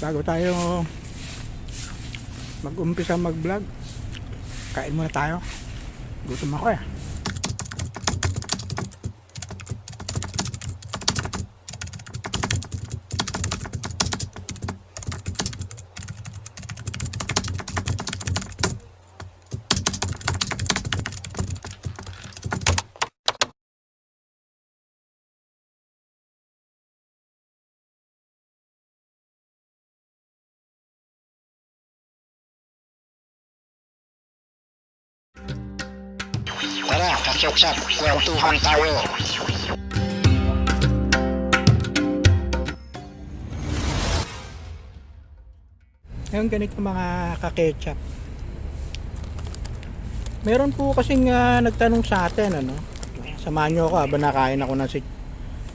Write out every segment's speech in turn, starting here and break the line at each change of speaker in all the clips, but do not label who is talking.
bago tayo mag-umpisa mag-vlog, kain muna tayo. Gutom ako eh.
Kaketchup, kwentuhan tayo.
Ngayon ganito mga kaketchup. Meron po kasing ah, nagtanong sa atin ano. Samahan niyo ako habang nakain ako ng si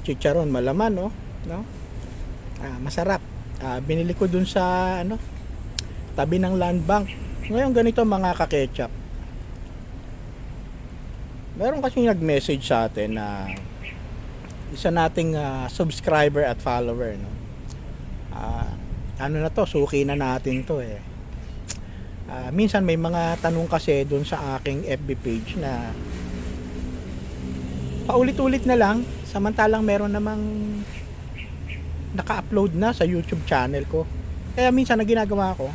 chicharon, malaman no, no? Ah, masarap. Ah, binili ko dun sa ano tabi ng land bank. Ngayon ganito mga kaketchup. Meron kasing nag-message sa atin na isa nating ah, subscriber at follower no. Ah, ano na to, suki na natin to eh. Ah, minsan may mga tanong kasi doon sa aking FB page na paulit-ulit na lang samantalang meron namang naka-upload na sa YouTube channel ko. Kaya minsan na ginagawa ko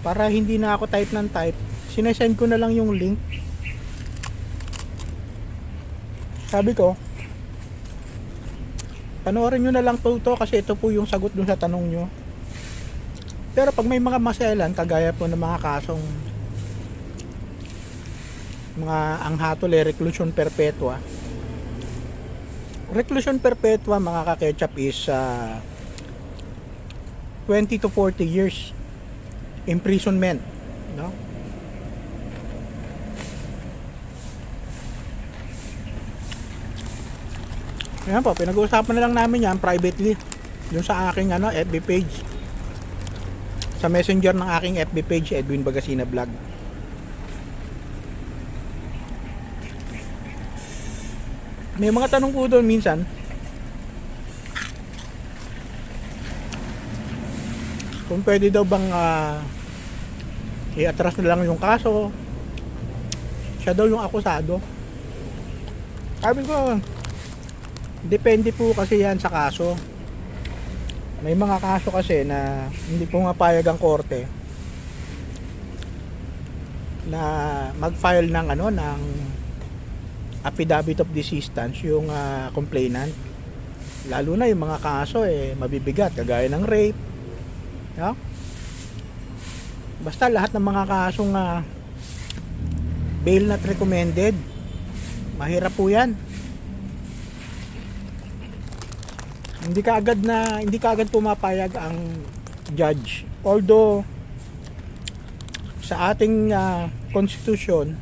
para hindi na ako type ng type, sinesend ko na lang yung link. Sabi ko, panoorin nyo na lang po to kasi ito po yung sagot dun sa tanong nyo. Pero pag may mga maselan, kagaya po ng mga kasong mga anghatol eh, reclusion perpetua. Reclusion perpetua mga kaketchup is ah, 20 to 40 years imprisonment. No? Ayan po, pinag-uusapan na lang namin yan privately. Yung sa aking ano, FB page. Sa messenger ng aking FB page Edwin Bagasina Vlog. May mga tanong po doon minsan. Kung pwede daw bang ah, i-atras na lang yung kaso. Siya daw yung akusado. Sabi ko depende po kasi yan sa kaso. May mga kaso kasi na hindi pumapayag ang korte na mag-file ng ano ng affidavit of desistance yung ah, complainant. Lalo na yung mga kaso eh mabibigat kagaya ng rape no? basta lahat ng mga kasong ah, bail not recommended mahirap po yan hindi ka agad na hindi ka agad pumapayag ang judge although sa ating ah, constitution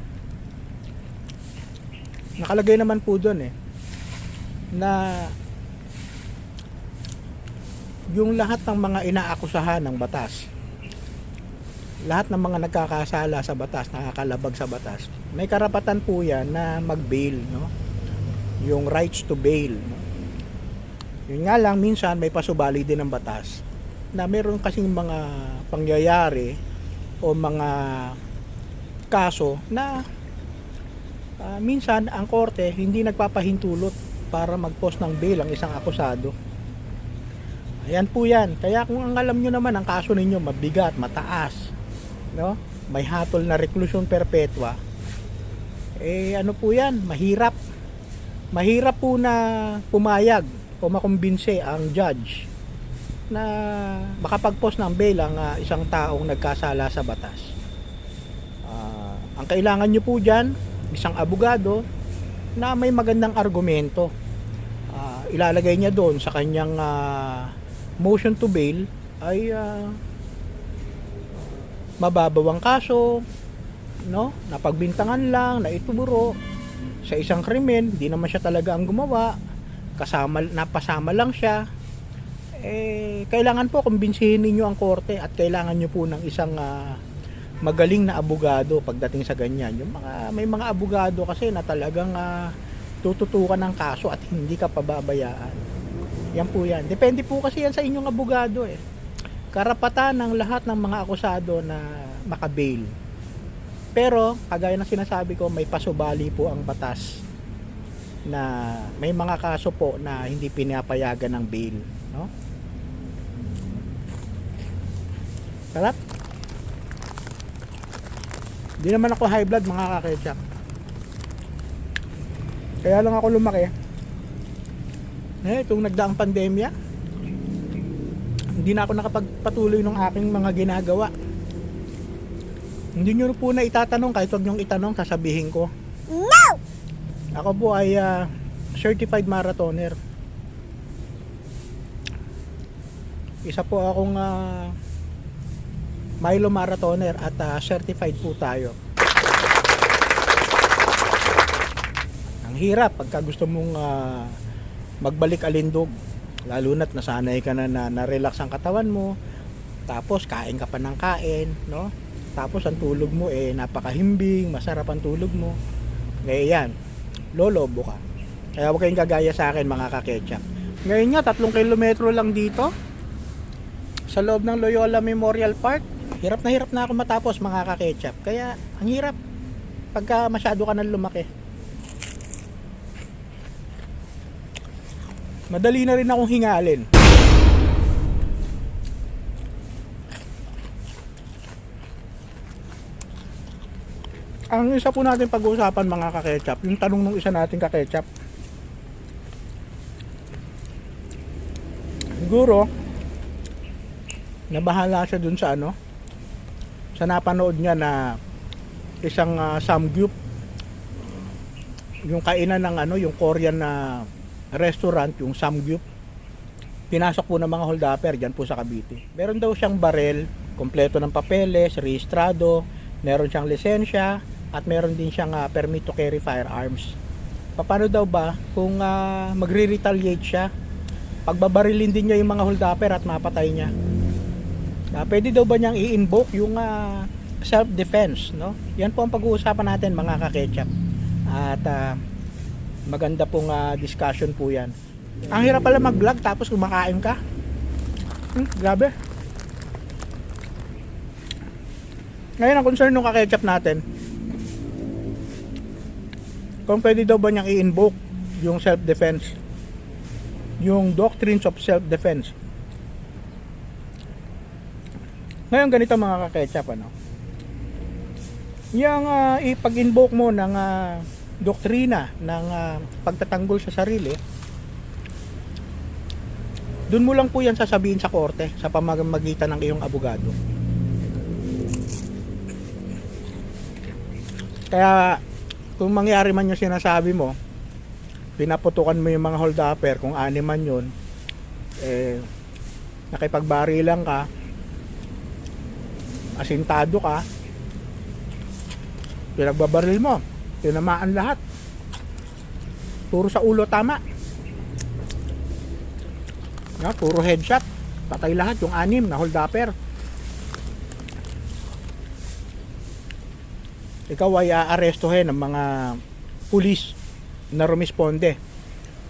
nakalagay naman po doon eh na yung lahat ng mga inaakusahan ng batas lahat ng mga nagkakasala sa batas nakakalabag sa batas may karapatan po yan na mag-bail no yung rights to bail no? Yun nga lang, minsan may pasubali din ng batas na meron kasing mga pangyayari o mga kaso na ah, minsan ang korte hindi nagpapahintulot para mag-post ng bail ang isang akusado. Ayan po yan. Kaya kung ang alam nyo naman ang kaso ninyo mabigat, mataas, no? may hatol na reclusion perpetua, eh ano po yan, mahirap. Mahirap po na pumayag o makumbinse ang judge na makapag-post ng bail ang ah, isang taong nagkasala sa batas. Ah, ang kailangan nyo po dyan, isang abogado na may magandang argumento. Ah, ilalagay niya doon sa kanyang ah, motion to bail ay ah, mababaw ang kaso, no? Napagbintangan lang, naituro sa isang krimen, di naman siya talaga ang gumawa kasama napasama lang siya. Eh kailangan po kumbinsihin ninyo ang korte at kailangan nyo po ng isang ah, magaling na abogado pagdating sa ganyan. Yung mga may mga abogado kasi na talagang ah, tututukan ng kaso at hindi ka pababayaan. Yan po yan. Depende po kasi yan sa inyong abogado eh. Karapatan ng lahat ng mga akusado na makabail. Pero, kagaya ng sinasabi ko, may pasubali po ang batas na may mga kaso po na hindi pinapayagan ng bail. No? Sarap. Hindi naman ako high blood mga kaketchup. Kaya lang ako lumaki. Eh, itong nagdaang pandemya, hindi na ako nakapagpatuloy ng aking mga ginagawa. Hindi nyo po na itatanong, kahit huwag nyo itanong, sasabihin ko. Ako po ay ah, certified marathoner. Isa po akong ah, Milo marathoner at ah, certified po tayo. Ang hirap pagka gusto mong ah, magbalik alindog lalo na't nasanay ka na na, na-relax ang katawan mo tapos kain ka pa ng kain no tapos ang tulog mo eh napakahimbing masarap ang tulog mo ngayon yan lolobo ka. Kaya huwag kayong gagaya sa akin mga kaketchup. Ngayon nga tatlong kilometro lang dito. Sa loob ng Loyola Memorial Park hirap na hirap na ako matapos mga kaketchup. Kaya ang hirap. Pagka masyado ka nang lumaki. Madali na rin akong hingalin ang isa po natin pag-uusapan mga kaketchup yung tanong ng isa nating kaketchup. Siguro nabahala siya dun sa ano sa napanood niya na isang uh, samgyup. Yung kainan ng ano yung Korean na restaurant yung samgyup. Pinasok po ng mga holdapper dyan po sa Cavite. Meron daw siyang barel kompleto ng papeles rehistrado meron siyang lisensya at meron din siyang ah, permit to carry firearms paano daw ba kung ah, magre-retaliate siya pagbabarilin din niya yung mga holdapper at mapatay niya Ah, pwede daw ba niyang i-invoke yung ah, self-defense, no? Yan po ang pag-uusapan natin mga kaketchup. At ah, maganda pong ah, discussion po yan. Ang hirap pala mag-vlog tapos kumakain ka. Hmm, grabe. Ngayon ang concern ng kaketchup natin, kung pwede daw ba niyang i-invoke yung self-defense, yung doctrines of self-defense. Ngayon ganito mga kaketchup ano. Yung ah, ipag-invoke mo ng ah, doktrina ng ah, pagtatanggol sa sarili, doon mo lang po yan sasabihin sa korte sa pamamagitan ng iyong abogado. Kaya kung mangyari man yung sinasabi mo, pinaputukan mo yung mga hold upper kung ani man yun, eh, nakipagbarilan ka, asintado ka, pinagbabaril mo, tinamaan lahat. Puro sa ulo tama. Na, puro headshot. Patay lahat yung anim na hold upper. Ikaw ay aarestuhin ng mga pulis na rumisponde.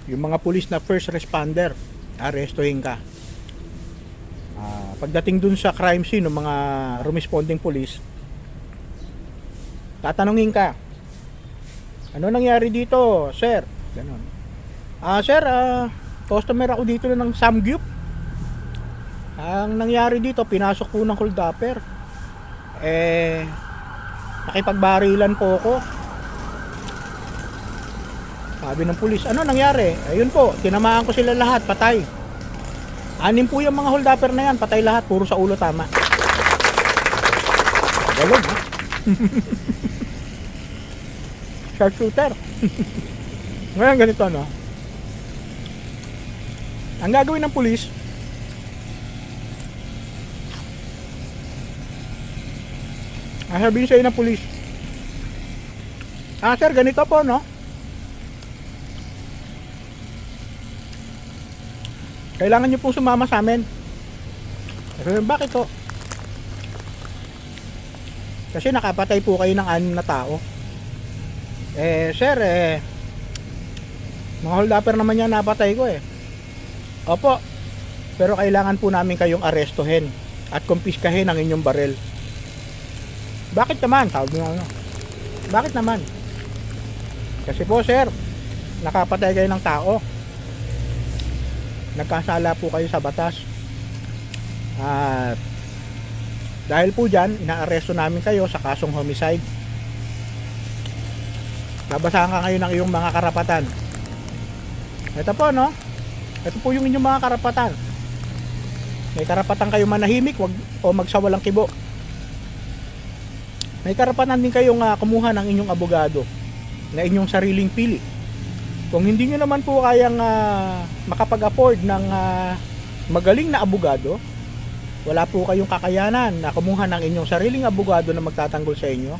Yung mga pulis na first responder, arestuhin ka. Ah, pagdating dun sa crime scene ng mga responding police, tatanungin ka, ano nangyari dito, sir? Ganon. Ah, sir, ah, customer ako dito ng Samgyup. Ang nangyari dito, pinasok po ng holdupper. Eh, nakipagbarilan po ako. Sabi ng pulis, ano nangyari? Ayun po, tinamaan ko sila lahat, patay. Anim po yung mga holdupper na yan, patay lahat, puro sa ulo tama. Galog, ha? Sharpshooter. Ngayon ganito, no? Ang gagawin ng pulis, ang sabihin sa'yo ng pulis, ah sir, ganito po, no? Kailangan nyo pong sumama sa amin. Sabi, bakit to? Kasi nakapatay po kayo ng anim na tao. Eh, sir, eh, mga hold naman yan napatay ko eh. Opo, pero kailangan po namin kayong arestuhin at kumpiskahin ang inyong barel. Bakit naman? Sabi mo ano. Bakit naman? Kasi po sir, nakapatay kayo ng tao. Nagkasala po kayo sa batas. At dahil po dyan, inaaresto namin kayo sa kasong homicide. Babasahan ka ngayon ng iyong mga karapatan. Ito po, no? Ito po yung inyong mga karapatan. May karapatan kayo manahimik wag, o magsawalang kibo. May karapatan din kayong ah, kumuha ng inyong abogado na inyong sariling pili. Kung hindi nyo naman po kayang ah, makapag-afford ng ah, magaling na abogado, wala po kayong kakayanan na kumuha ng inyong sariling abogado na magtatanggol sa inyo,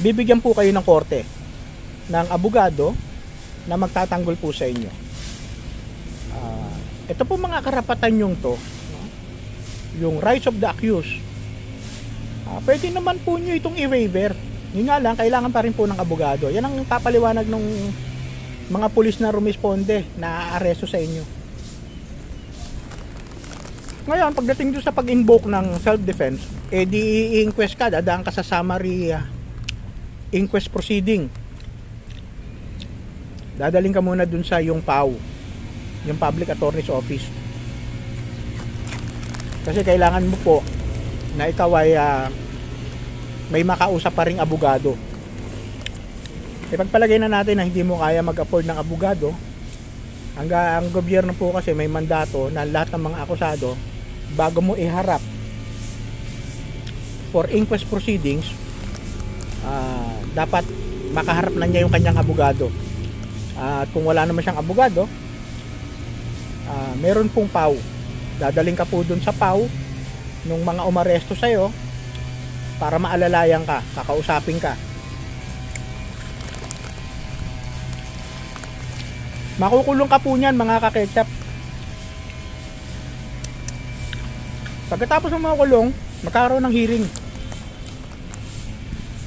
bibigyan po kayo ng korte ng abogado na magtatanggol po sa inyo. Ah, ito po mga karapatan yung to, yung rights of the accused, ah, pwede naman po nyo itong i-waiver. Yun nga lang, kailangan pa rin po ng abogado. Yan ang papaliwanag ng mga pulis na rumisponde na aresto sa inyo. Ngayon, pagdating doon sa pag-invoke ng self-defense, eh di i-inquest ka, dadaan ka sa summary ah, inquest proceeding. Dadaling ka muna dun sa yung PAW, yung Public Attorney's Office. Kasi kailangan mo po na ikaw ay ah, may makausap pa ring abogado. Ipagpalagay na natin na hindi mo kaya mag-afford ng abogado, ang, ang gobyerno po kasi may mandato na lahat ng mga akusado bago mo iharap for inquest proceedings ah, dapat makaharap na niya yung kanyang abogado. At kung wala naman siyang abogado ah, meron pong PAW. Dadaling ka po dun sa PAW nung mga umaresto sa'yo para maalalayan ka kakausapin ka makukulong ka po niyan mga kaketchup Pagkatapos ng mga kulong, magkakaroon ng hearing.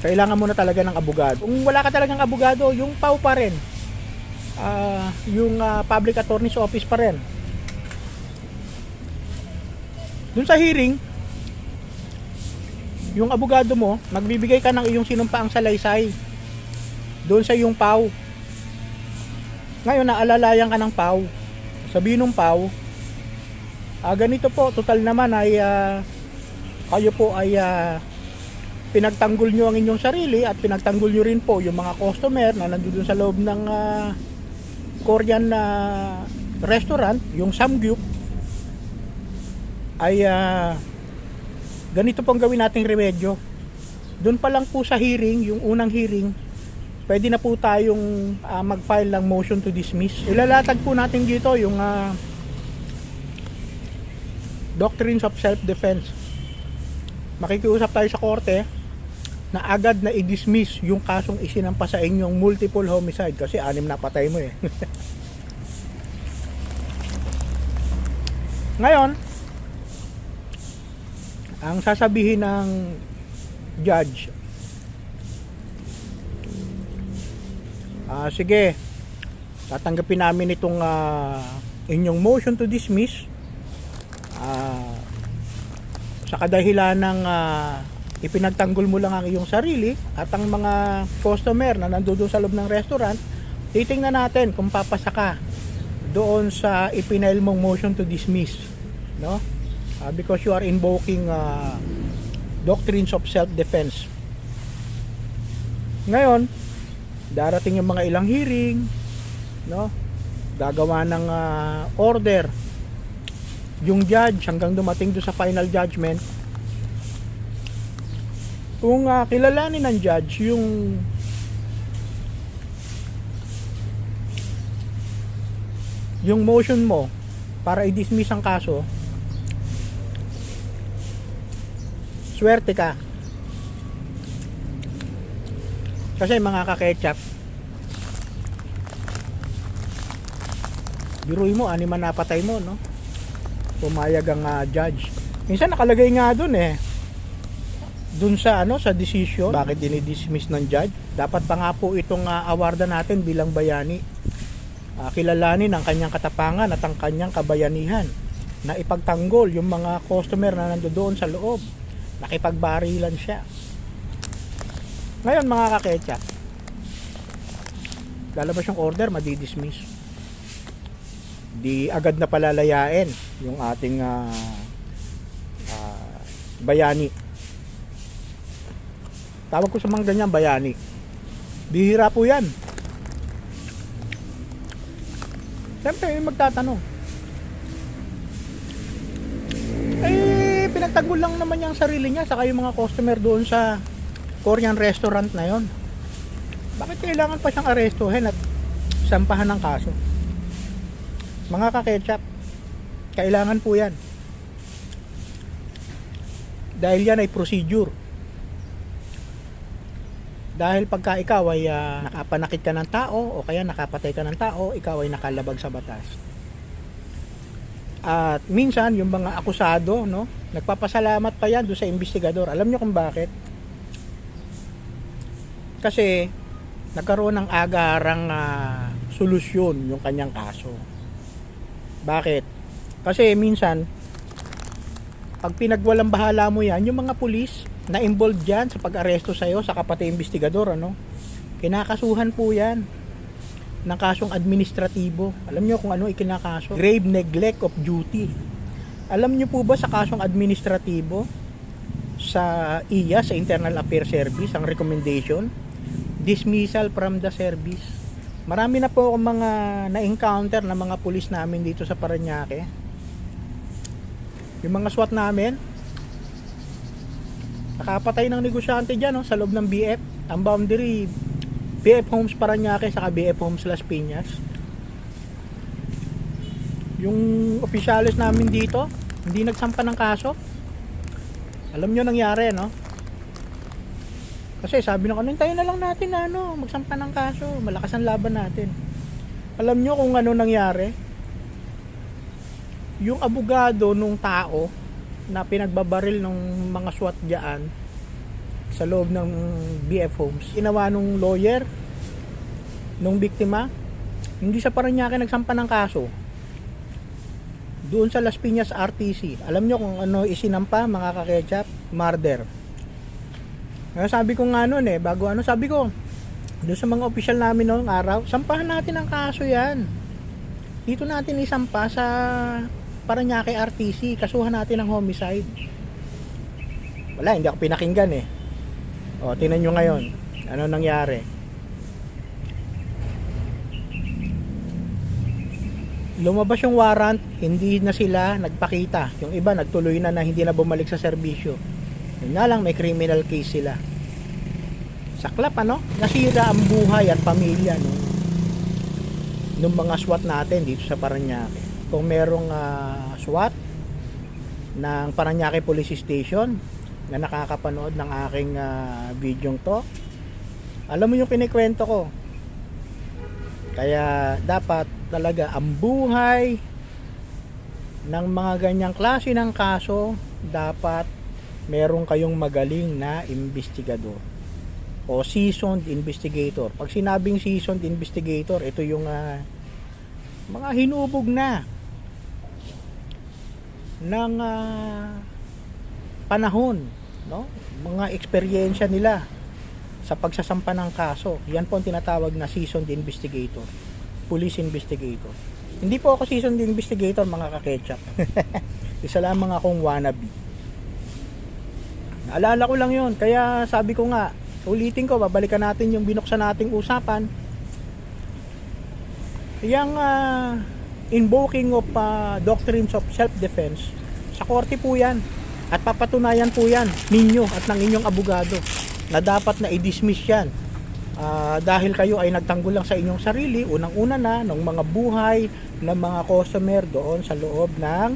Kailangan mo na talaga ng abogado. Kung wala ka talagang abogado, yung PAW pa rin. Ah, yung ah, Public Attorney's Office pa rin. Dun sa hearing, yung abogado mo, magbibigay ka ng iyong sinumpaang salaysay. Doon sa yung PAW. Ngayon, naalalayan ka ng PAW. Sabihin ng PAW, Ah, ganito po, total naman ay ah, kayo po ay ah, pinagtanggol nyo ang inyong sarili at pinagtanggol nyo rin po yung mga customer na nandun sa loob ng ah, Korean na restaurant, yung Samgyup ay ah, ganito pong gawin nating remedyo. Doon pa lang po sa hearing, yung unang hearing, pwede na po tayong ah, mag-file ng motion to dismiss. Ilalatag po natin dito yung ah, doctrines of self-defense. Makikiusap tayo sa korte na agad na i-dismiss yung kasong isinampa sa inyong multiple homicide kasi anim na patay mo eh. Ngayon, ang sasabihin ng judge, ah sige, tatanggapin namin itong ah, inyong motion to dismiss. Ah, sa kadahilan ng ah, ipinagtanggol mo lang ang iyong sarili at ang mga customer na nandoon sa loob ng restaurant, titingnan natin kung papasa ka doon sa ipinail mong motion to dismiss, no? Ah, because you are invoking ah, doctrines of self-defense. Ngayon, darating yung mga ilang hearing, no? Gagawa ng ah, order yung judge hanggang dumating do sa final judgment kung uh, kilalanin ng judge yung yung motion mo para i-dismiss ang kaso swerte ka kasi mga kaketchup biruin mo animan napatay mo no pumayag ang ah, judge. Minsan nakalagay nga doon eh. Doon sa ano sa decision, bakit dinidismiss ng judge? Dapat pa nga po itong uh, awardan natin bilang bayani. Ah, kilalanin ang kanyang katapangan at ang kanyang kabayanihan. na ipagtanggol yung mga customer na nandoon sa loob. Nakipagbarilan siya. Ngayon mga kaketsa, lalabas yung order, madidismiss. Di agad na palalayain yung ating ah, ah, bayani. Tawag ko sa mga ganyan, bayani. Bihira po yan. Siyempre, magtatanong. Pinagtanggol lang naman yung sarili niya saka yung mga customer doon sa Korean restaurant na yon. Bakit kailangan pa siyang arestuhin at sampahan ng kaso? Mga kaketchup, kailangan po yan. Dahil yan ay procedure. Dahil pagka ikaw ay ah, nakapanakit ka ng tao o kaya nakapatay ka ng tao, ikaw ay nakalabag sa batas. At minsan yung mga akusado, no, nagpapasalamat pa yan doon sa investigador. Alam niyo kung bakit? Kasi nagkaroon ng agarang ah, solusyon yung kanyang kaso. Bakit? Kasi minsan pag pinagwalang bahala mo yan, yung mga pulis na involved dyan sa pag-aresto sa'yo, sa kapatid investigador, ano, kinakasuhan po yan ng kasong administratibo. Alam nyo kung ano ikinakaso? Grave neglect of duty. Alam nyo po ba sa kasong administratibo sa iya sa Internal Affairs Service ang recommendation dismissal from the service. Marami na po akong mga na-encounter na mga pulis namin dito sa Paranaque. Yung mga SWAT namin, nakapatay ng negosyante dyan no, sa loob ng BF. Ang boundary, BF Homes Paranaque saka BF Homes Las Piñas. Yung opisyalis namin dito, hindi nagsampa ng kaso. Alam nyo nangyari, no? Kasi sabi na ko, tayo na lang natin na ano, magsampa ng kaso. Malakas ang laban natin. Alam nyo kung ano nangyari? Yung abogado nung tao na pinagbabaril ng mga SWAT diyan sa loob ng BF Homes, ginawa nung lawyer, nung biktima, hindi sa Paranaque nagsampa ng kaso. Doon sa Las Piñas RTC. Alam nyo kung ano isinampa mga kaketchup? Murder. Kaya sabi ko nga noon eh, bago ano, sabi ko, doon sa mga opisyal namin noong araw, sampahan natin ang kaso yan. Dito natin isampa sa Paranaque RTC, kasuhan natin ng homicide. Wala, hindi ako pinakinggan eh. O, tinan nyo ngayon, ano nangyari. Lumabas yung warrant, hindi na sila nagpakita. Yung iba nagtuloy na na hindi na bumalik sa serbisyo. Yun nga lang, may criminal case sila. Saklap ano? Nasira ang buhay at pamilya no? ng mga SWAT natin dito sa Paranaque. Kung merong ah, SWAT ng Paranaque Police Station na nakakapanood ng aking ah, video to, alam mo yung kinikwento ko. Kaya dapat talaga ang buhay ng mga ganyang klase ng kaso dapat meron kayong magaling na investigador o seasoned investigator. Pag sinabing seasoned investigator, ito yung ah, mga hinubog na ng ah, panahon, no? Mga eksperyensya nila sa pagsasampa ng kaso. Yan po ang tinatawag na seasoned investigator, police investigator. Hindi po ako seasoned investigator mga kaketchup. Isa lamang akong wannabe. Naalala ko lang yon Kaya sabi ko nga, ulitin ko, babalikan natin yung binuksan nating usapan. Yung ah, invoking of ah, doctrines of self-defense, sa korte po yan. At papatunayan po yan ninyo at ng inyong abogado na dapat na i-dismiss yan. Ah, dahil kayo ay nagtanggol lang sa inyong sarili, unang-una na ng mga buhay ng mga customer doon sa loob ng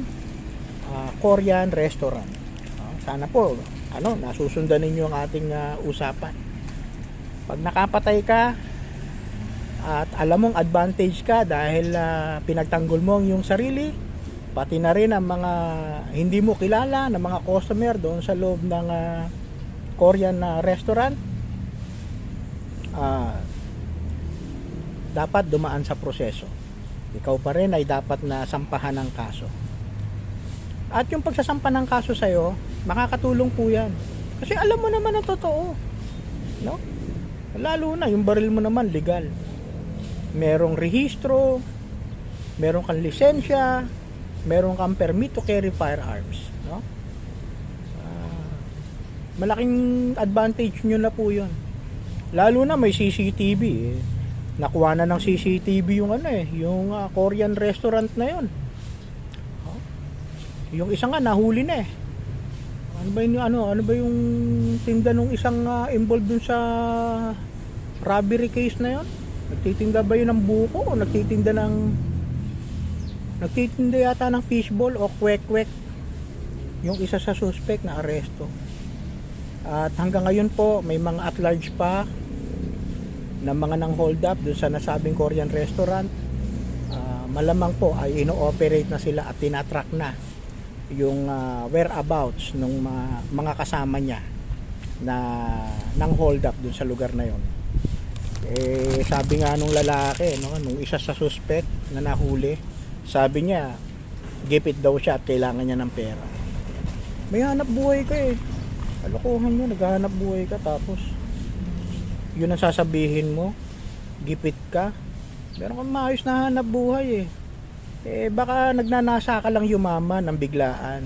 ah, Korean restaurant. Ah, sana po ano, nasusundan ninyo ang ating ah, usapan. Pag nakapatay ka at alam mong advantage ka dahil ah, pinagtanggol mo ang iyong sarili, pati na rin ang mga hindi mo kilala na mga customer doon sa loob ng ah, Korean na restaurant, ah, dapat dumaan sa proseso. Ikaw pa rin ay dapat na sampahan ng kaso. At yung pagsasampa ng kaso sa'yo, makakatulong po yan. Kasi alam mo naman ang totoo. No? Lalo na, yung baril mo naman, legal. Merong rehistro, meron kang lisensya, meron kang permit to carry firearms. No? Ah, malaking advantage nyo na po yun. Lalo na may CCTV. Eh. Nakuha na ng CCTV yung ano eh, yung ah, Korean restaurant na yun. Oh. Yung isa nga nahuli na eh. Ano ba yung ano, ano ba yung tinda nung isang ah, involved dun sa robbery case na yon? Nagtitinda ba yun ng buko o nagtitinda ng nagtitinda yata ng fishball o kwek-kwek yung isa sa suspect na aresto. At hanggang ngayon po may mga at large pa na mga nang hold up dun sa nasabing Korean restaurant. Ah, malamang po ay ino-operate na sila at tinatrack na yung ah, whereabouts ng mga, mga kasama niya na nang hold up dun sa lugar na yon. Eh sabi nga nung lalaki, no, nung isa sa suspect na nahuli, sabi niya gipit daw siya at kailangan niya ng pera. May hanap buhay ka eh. Kalokohan yun, naghahanap buhay ka tapos yun ang sasabihin mo, gipit ka. Meron kang maayos na hanap buhay eh. Eh baka nagnanasa ka lang yumaman ng biglaan.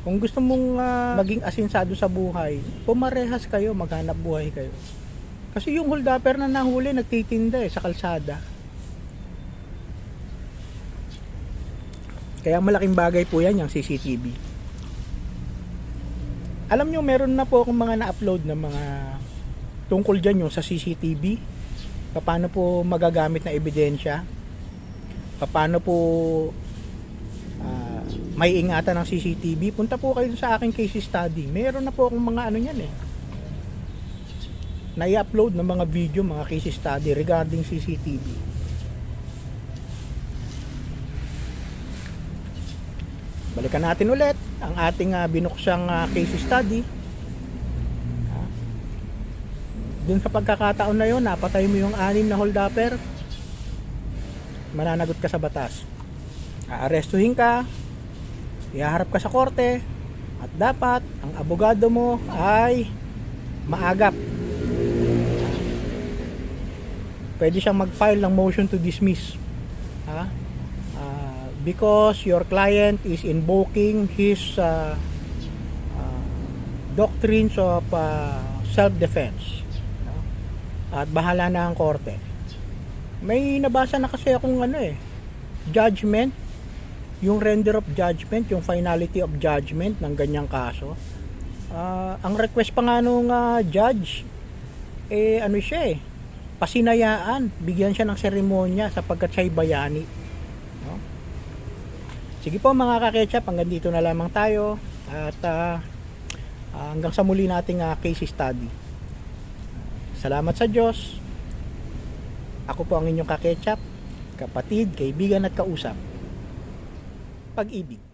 Kung gusto mong ah, maging asinsado sa buhay, pumarehas kayo, maghanap buhay kayo. Kasi yung holdapper na nahuli, nagtitinda eh, sa kalsada. Kaya malaking bagay po yan, yung CCTV. Alam nyo, meron na po akong mga na-upload na mga tungkol dyan yung sa CCTV. Paano po magagamit na ebidensya. Paano po ah, may ingatan ng CCTV. Punta po kayo sa aking case study. Meron na po akong mga ano yan eh. Na-upload ng mga video, mga case study regarding CCTV. Balikan natin ulit ang ating ah, binuksang ah, case study. Ah. Dun sa pagkakataon na yon, napatay mo yung anim na holdupper, mananagot ka sa batas. Aarestuhin ka, ihaharap ka sa korte, at dapat ang abogado mo ay maagap. Pwede siyang mag-file ng motion to dismiss. Ha? Because your client is invoking his uh, uh, doctrines of uh, self-defense. no? At bahala na ang korte. May nabasa na kasi akong ano eh, judgment, yung render of judgment, yung finality of judgment ng ganyang kaso. Ah, ang request pa nga nung ah, judge, eh ano siya eh, pasinayaan, bigyan siya ng seremonya sapagkat siya'y bayani. Sige po mga kaketchup, hanggang dito na lamang tayo at ah, hanggang sa muli nating ah, case study. Salamat sa Diyos. Ako po ang inyong kaketchup, kapatid, kaibigan at kausap. Pag-ibig.